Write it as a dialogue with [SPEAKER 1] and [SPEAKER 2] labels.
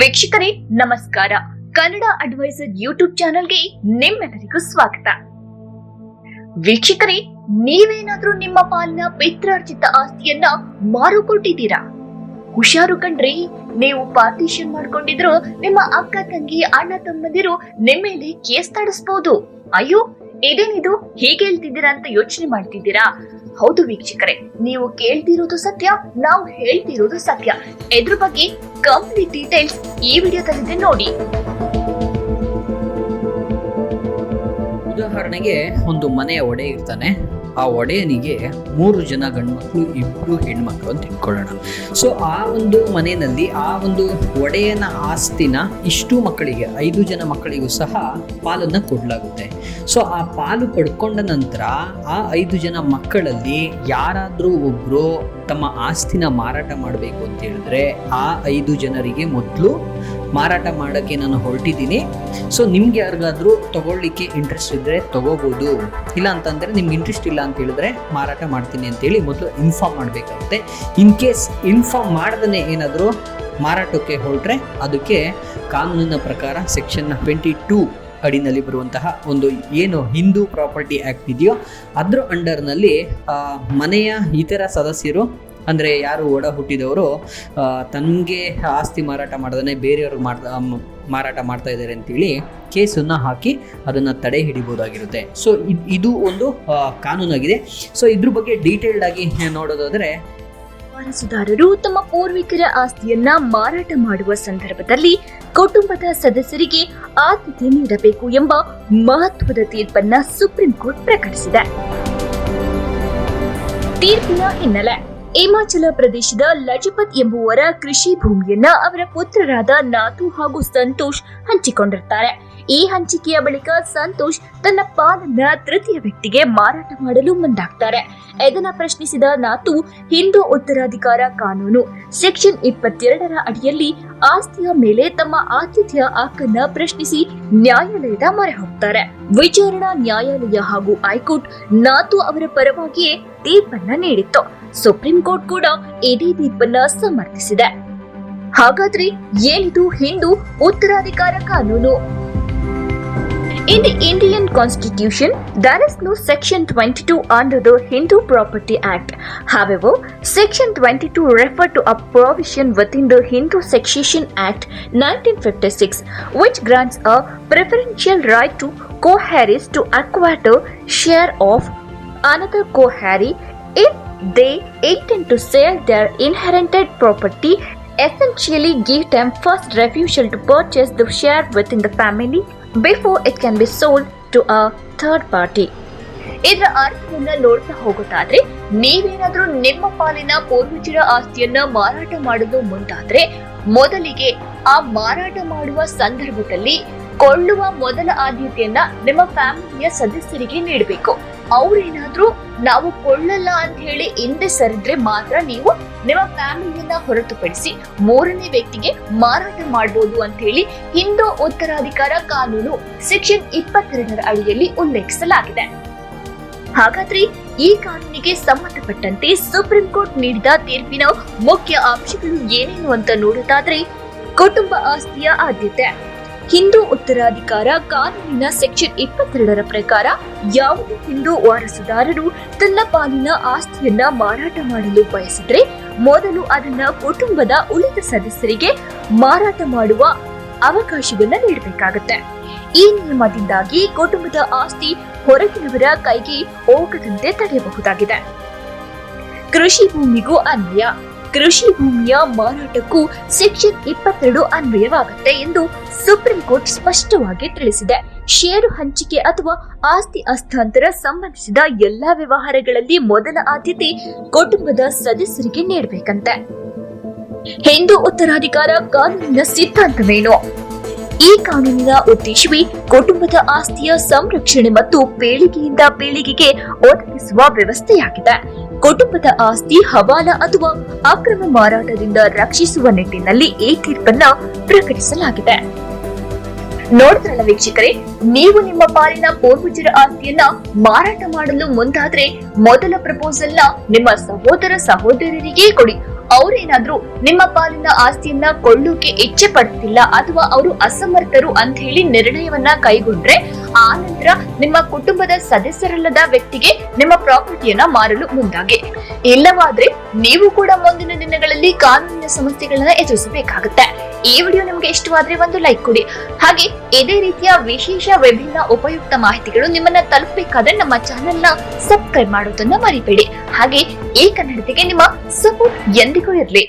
[SPEAKER 1] ವೀಕ್ಷಕರೇ, ನಮಸ್ಕಾರ. Kannada adviser YouTube ಚಾನೆಲ್ಗೆ ನಿಮ್ಮೆಲ್ಲರಿಗೂ ಸ್ವಾಗತ. ವೀಕ್ಷಕರೇ, ನೀವೇನಾದ್ರೂ ನಿಮ್ಮ ಪಾಲಿನ ಪಿತ್ರಾರ್ಜಿತ ಆಸ್ತಿಯನ್ನ ಮಾರುಕೊಟ್ಟಿದ್ದೀರಾ? ಹುಷಾರು ಕಂಡ್ರಿ, ನೀವು ಪಾರ್ಟಿಷನ್ ಮಾಡ್ಕೊಂಡಿದ್ರು ನಿಮ್ಮ ಅಕ್ಕ, ತಂಗಿ, ಅಣ್ಣ, ತಮ್ಮಂದಿರು ನಿಮ್ಮ ಮೇಲೆ ಕೇಸ್ ತಡಿಸ್ಬೋದು. ಅಯ್ಯೋ, ಇದೇನಿದು? ಹೀಗೆ ಹೇಳ್ತಿದ್ದೀರಾ ಅಂತ ಯೋಚನೆ ಮಾಡ್ತಿದ್ದೀರಾ? ಹೌದು ವೀಕ್ಷಕರೇ, ನೀವು ಕೇಳ್ತಿರೋದು ಸತ್ಯ, ನಾವು ಹೇಳ್ತಿರೋದು ಸತ್ಯ. ಇದ್ರ ಬಗ್ಗೆ ಕಂಪ್ಲೀಟ್ ಡೀಟೇಲ್ಸ್ ಈ ವಿಡಿಯೋದಲ್ಲಿದೆ ನೋಡಿ.
[SPEAKER 2] ಉದಾಹರಣೆಗೆ ಒಂದು ಮನೆಯ ಒಡೆ ಇರ್ತಾನೆ. ಆ ಒಡೆಯನಿಗೆ ಮೂರು ಜನ ಗಂಡ್ಮಕ್ಳು ಇಬ್ಬರು ಹೆಣ್ಮಕ್ಳು ಅಂತ ಇಟ್ಕೊಳ್ಳೋಣ. ಸೊ ಆ ಒಂದು ಮನೆಯಲ್ಲಿ ಆ ಒಂದು ಒಡೆಯನ ಆಸ್ತಿನ ಇಷ್ಟು ಮಕ್ಕಳಿಗೆ, ಐದು ಜನ ಮಕ್ಕಳಿಗೂ ಸಹ ಪಾಲನ್ನು ಕೊಡಲಾಗುತ್ತೆ. ಸೊ ಆ ಪಾಲು ಪಡ್ಕೊಂಡ ನಂತರ ಆ ಐದು ಜನ ಮಕ್ಕಳಲ್ಲಿ ಯಾರಾದರೂ ಒಬ್ಬರು ತಮ್ಮ ಆಸ್ತಿನ ಮಾರಾಟ ಮಾಡಬೇಕು ಅಂತ ಹೇಳಿದ್ರೆ ಆ ಐದು ಜನರಿಗೆ ಮೊದಲು ಮಾರಾಟ ಮಾಡೋಕ್ಕೆ ನಾನು ಹೊರಟಿದ್ದೀನಿ. ಸೊ ನಿಮ್ಗೆ ಯಾರಿಗಾದರೂ ತೊಗೊಳ್ಳಿಕ್ಕೆ ಇಂಟ್ರೆಸ್ಟ್ ಇದ್ದರೆ ತೊಗೋಬೋದು. ಇಲ್ಲ ಅಂತಂದರೆ ನಿಮ್ಗೆ ಇಂಟ್ರೆಸ್ಟ್ ಇಲ್ಲ ಅಂತ ಹೇಳಿದ್ರೆ ಮಾರಾಟ ಮಾಡ್ತೀನಿ ಅಂತೇಳಿ ಮೊದಲು ಇನ್ಫಾರ್ಮ್ ಮಾಡಬೇಕಾಗುತ್ತೆ. ಇನ್ ಕೇಸ್ ಇನ್ಫಾರ್ಮ್ ಮಾಡ್ದೇ ಏನಾದರೂ ಮಾರಾಟಕ್ಕೆ ಹೊರಟ್ರೆ ಅದಕ್ಕೆ ಕಾನೂನಿನ ಪ್ರಕಾರ ಸೆಕ್ಷನ್ ಟ್ವೆಂಟಿ ಟೂ ಅಡಿನಲ್ಲಿ ಬರುವಂತಹ ಒಂದು ಏನು ಹಿಂದೂ ಪ್ರಾಪರ್ಟಿ ಆ್ಯಕ್ಟ್ ಇದೆಯೋ, ಅದರ ಅಂಡರ್ನಲ್ಲಿ ಮನೆಯ ಇತರ ಸದಸ್ಯರು ಅಂದರೆ ಯಾರು ಒಡ ಹುಟ್ಟಿದವರು ತನಗೆ ಆಸ್ತಿ ಮಾರಾಟ ಮಾಡದೇ ಬೇರೆಯವ್ರಿಗೆ ಮಾಡ್ತಾ ಮಾರಾಟ ಮಾಡ್ತಾ ಇದ್ದಾರೆ ಅಂತೇಳಿ ಕೇಸನ್ನು ಹಾಕಿ ಅದನ್ನು ತಡೆ ಹಿಡಿಬೋದಾಗಿರುತ್ತೆ ಸೊ ಇದು ಒಂದು ಕಾನೂನಾಗಿದೆ. ಸೊ ಇದ್ರ ಬಗ್ಗೆ ಡೀಟೇಲ್ಡ್ ಆಗಿ ನೋಡೋದಾದರೆ
[SPEAKER 1] ವಾರಸುದಾರರು ತಮ್ಮ ಪೂರ್ವಿಕರ ಆಸ್ತಿಯನ್ನ ಮಾರಾಟ ಮಾಡುವ ಸಂದರ್ಭದಲ್ಲಿ ಕುಟುಂಬದ ಸದಸ್ಯರಿಗೆ ಆದ್ಯತೆ ನೀಡಬೇಕು ಎಂಬ ಮಹತ್ವದ ತೀರ್ಪನ್ನ ಸುಪ್ರೀಂ ಕೋರ್ಟ್ ಪ್ರಕಟಿಸಿದೆ. ತೀರ್ಪಿನ ಹಿನ್ನೆಲೆ. ಹಿಮಾಚಲ ಪ್ರದೇಶದ ಲಜಪತ್ ಎಂಬುವರ ಕೃಷಿ ಭೂಮಿಯನ್ನ ಅವರ ಪುತ್ರರಾದ ನಾಥು ಹಾಗೂ ಸಂತೋಷ್ ಹಂಚಿಕೊಂಡಿರ್ತಾರೆ. ಈ ಹಂಚಿಕೆಯ ಬಳಿಕ ಸಂತೋಷ್ ತನ್ನ ಪಾಲನ್ನ ತೃತೀಯ ವ್ಯಕ್ತಿಗೆ ಮಾರಾಟ ಮಾಡಲು ಮುಂದಾಗ್ತಾರೆ. ಇದನ್ನ ಪ್ರಶ್ನಿಸಿದ ನಾತು ಹಿಂದೂ ಉತ್ತರಾಧಿಕಾರ ಕಾನೂನು ಸೆಕ್ಷನ್ ಇಪ್ಪತ್ತೆರಡರ ಅಡಿಯಲ್ಲಿ ಆಸ್ತಿಯ ಮೇಲೆ ತಮ್ಮ ಆತಿಥ್ಯ ಹಕ್ಕನ್ನ ಪ್ರಶ್ನಿಸಿ ನ್ಯಾಯಾಲಯದ ಮೊರೆ ಹೋಗ್ತಾರೆ. ವಿಚಾರಣಾ ನ್ಯಾಯಾಲಯ ಹಾಗೂ ಹೈಕೋರ್ಟ್ ನಾತು ಅವರ ಪರವಾಗಿಯೇ ತೀರ್ಪನ್ನ ನೀಡಿತ್ತು. ಸುಪ್ರೀಂ ಕೋರ್ಟ್ ಕೂಡ ಇದೇ ತೀರ್ಪನ್ನ ಸಮರ್ಥಿಸಿದೆ. ಹಾಗಾದ್ರೆ ಏನಿದು ಹಿಂದೂ ಉತ್ತರಾಧಿಕಾರ ಕಾನೂನು? In the Indian constitution there is no section twenty two under the Hindu property act however section twenty two refer to a provision within the Hindu succession act nineteen fifty six which grants a preferential right to co to acquire share of another co in they intend to sell their inherited property essentially give them first refusal to purchase the share within the family before it can be sold to a third party. ಇದರ ಅರ್ಥವನ್ನ ನೋಡ್ತಾ ಹೋಗೋದಾದ್ರೆ ನೀವೇನಾದ್ರೂ ನಿಮ್ಮ ಪಾಲಿನ ಪೂರ್ವಜರ ಆಸ್ತಿಯನ್ನ ಮಾರಾಟ ಮಾಡಲು ಮುಂದಾದ್ರೆ ಮೊದಲಿಗೆ ಆ ಮಾರಾಟ ಮಾಡುವ ಸಂದರ್ಭದಲ್ಲಿ ಕೊಳ್ಳುವ ಮೊದಲ ಆದ್ಯತೆಯನ್ನ ನಿಮ್ಮ ಫ್ಯಾಮಿಲಿಯ ಸದಸ್ಯರಿಗೆ ನೀಡಬೇಕು ಅವ್ರೇನಾದ್ರೂ ನಾವು ಕೊಳ್ಳಲ್ಲ ಅಂತ ಹೇಳಿ ಹಿಂದೆ ಸರಿದ್ರೆ ಮಾತ್ರ ನೀವು ನಿಮ್ಮ ಫ್ಯಾಮಿಲಿಯನ್ನ ಹೊರತುಪಡಿಸಿ ಮೂರನೇ ವ್ಯಕ್ತಿಗೆ ಮಾರಾಟ ಮಾಡಬಹುದು ಅಂತ ಹೇಳಿ ಹಿಂದೂ ಉತ್ತರಾಧಿಕಾರ ಕಾನೂನು ಸೆಕ್ಷನ್ ಇಪ್ಪತ್ತೆರಡರ ಅಡಿಯಲ್ಲಿ ಉಲ್ಲೇಖಿಸಲಾಗಿದೆ. ಹಾಗಾದ್ರೆ ಈ ಕಾನೂನಿಗೆ ಸಂಬಂಧಪಟ್ಟಂತೆ ಸುಪ್ರೀಂ ಕೋರ್ಟ್ ನೀಡಿದ ತೀರ್ಪಿನ ಮುಖ್ಯ ಅಂಶಗಳು ಏನೇನು ಅಂತ ನೋಡೋದಾದ್ರೆ ಕುಟುಂಬ ಆಸ್ತಿಯ ಆದ್ಯತೆ. ಹಿಂದೂ ಉತ್ತರಾಧಿಕಾರ ಕಾನೂನಿನ ಸೆಕ್ಷನ್ ಇಪ್ಪತ್ತೆರಡರ ಪ್ರಕಾರ ಯಾವುದೇ ಹಿಂದೂ ವಾರಸುದಾರರು ತನ್ನ ಪಾಲಿನ ಆಸ್ತಿಯನ್ನ ಮಾರಾಟ ಮಾಡಲು ಬಯಸಿದ್ರೆ ಮೊದಲು ಅದನ್ನ ಕುಟುಂಬದ ಉಳಿದ ಸದಸ್ಯರಿಗೆ ಮಾರಾಟ ಮಾಡುವ ಅವಕಾಶವನ್ನ ನೀಡಬೇಕಾಗತ್ತೆ. ಈ ನಿಯಮದಿಂದಾಗಿ ಕುಟುಂಬದ ಆಸ್ತಿ ಹೊರಗಿನವರ ಕೈಗೆ ಹೋಗದಂತೆ ತಡೆಯಬಹುದಾಗಿದೆ. ಕೃಷಿ ಭೂಮಿಗೂ ಅನ್ವಯ. ಕೃಷಿ ಭೂಮಿಯ ಮಾರಾಟಕ್ಕೂ ಸೆಕ್ಷನ್ ಇಪ್ಪತ್ತೆರಡು ಅನ್ವಯವಾಗುತ್ತೆ ಎಂದು ಸುಪ್ರೀಂ ಕೋರ್ಟ್ ಸ್ಪಷ್ಟವಾಗಿ ತಿಳಿಸಿದೆ. ಷೇರು ಹಂಚಿಕೆ ಅಥವಾ ಆಸ್ತಿ ಹಸ್ತಾಂತರ ಸಂಬಂಧಿಸಿದ ಎಲ್ಲಾ ವ್ಯವಹಾರಗಳಲ್ಲಿ ಮೊದಲ ಆದ್ಯತೆ ಕುಟುಂಬದ ಸದಸ್ಯರಿಗೆ ನೀಡಬೇಕಂತೆ. ಹಿಂದೂ ಉತ್ತರಾಧಿಕಾರ ಕಾನೂನಿನ ಸಿದ್ಧಾಂತವೇನು? ಈ ಕಾನೂನಿನ ಉದ್ದೇಶವೇ ಕುಟುಂಬದ ಆಸ್ತಿಯ ಸಂರಕ್ಷಣೆ ಮತ್ತು ಪೀಳಿಗೆಯಿಂದ ಪೀಳಿಗೆಗೆ ಒದಗಿಸುವ ವ್ಯವಸ್ಥೆಯಾಗಿದೆ. ಕುಟುಂಬದ ಆಸ್ತಿ ಹವಾಲ ಅಥವಾ ಅಕ್ರಮ ಮಾರಾಟದಿಂದ ರಕ್ಷಿಸುವ ನಿಟ್ಟಿನಲ್ಲಿ ಈ ತೀರ್ಪನ್ನ ಪ್ರಕಟಿಸಲಾಗಿದೆ. ನೋಡಿದ್ರಲ್ಲ ವೀಕ್ಷಕರೇ, ನೀವು ನಿಮ್ಮ ಪಾಲಿನ ಪೂರ್ವಜರ ಆಸ್ತಿಯನ್ನ ಮಾರಾಟ ಮಾಡಲು ಮುಂದಾದ್ರೆ ಮೊದಲ ಪ್ರಪೋಸಲ್ನ ನಿಮ್ಮ ಸಹೋದರ, ಸಹೋದರರಿಗೆ ಕೊಡಿ. ಅವ್ರೇನಾದ್ರೂ ನಿಮ್ಮ ಪಾಲಿನ ಆಸ್ತಿಯನ್ನ ಕೊಳ್ಳೋಕೆ ಇಚ್ಛೆ ಪಡ್ತಿಲ್ಲ ಅಥವಾ ಅವರು ಅಸಮರ್ಥರು ಅಂತ ಹೇಳಿ ನಿರ್ಣಯವನ್ನ ಕೈಗೊಂಡ್ರೆ, ಆ ನಂತರ ನಿಮ್ಮ ಕುಟುಂಬದ ಸದಸ್ಯರಲ್ಲದ ವ್ಯಕ್ತಿಗೆ ನಿಮ್ಮ ಪ್ರಾಪರ್ಟಿಯನ್ನ ಮಾರಲು ಮುಂದಾಗಿ. ಇಲ್ಲವಾದ್ರೆ ನೀವು ಕೂಡ ಮುಂದಿನ ದಿನಗಳಲ್ಲಿ ಕಾನೂನಿನ ಸಮಸ್ಯೆಗಳನ್ನ ಎದುರಿಸಬೇಕಾಗುತ್ತೆ. ಈ ವಿಡಿಯೋ ನಿಮ್ಗೆ ಇಷ್ಟವಾದ್ರೆ ಒಂದು ಲೈಕ್ ಕೊಡಿ. ಹಾಗೆ ಇದೇ ರೀತಿಯ ವಿಶೇಷ ವಿಭಿನ್ನ ಉಪಯುಕ್ತ ಮಾಹಿತಿಗಳು ನಿಮ್ಮನ್ನ ತಲುಪಬೇಕಾದ್ರೆ ನಮ್ಮ ಚಾನೆಲ್ನ ಸಬ್ಸ್ಕ್ರೈಬ್ ಮಾಡೋದನ್ನ ಮರಿಬೇಡಿ. ಹಾಗೆ ಈ ಕನ್ನಡತೆಗೆ ನಿಮ್ಮ ಸಪೋರ್ಟ್ ಎಂದಿಗೂ ಇರಲಿ.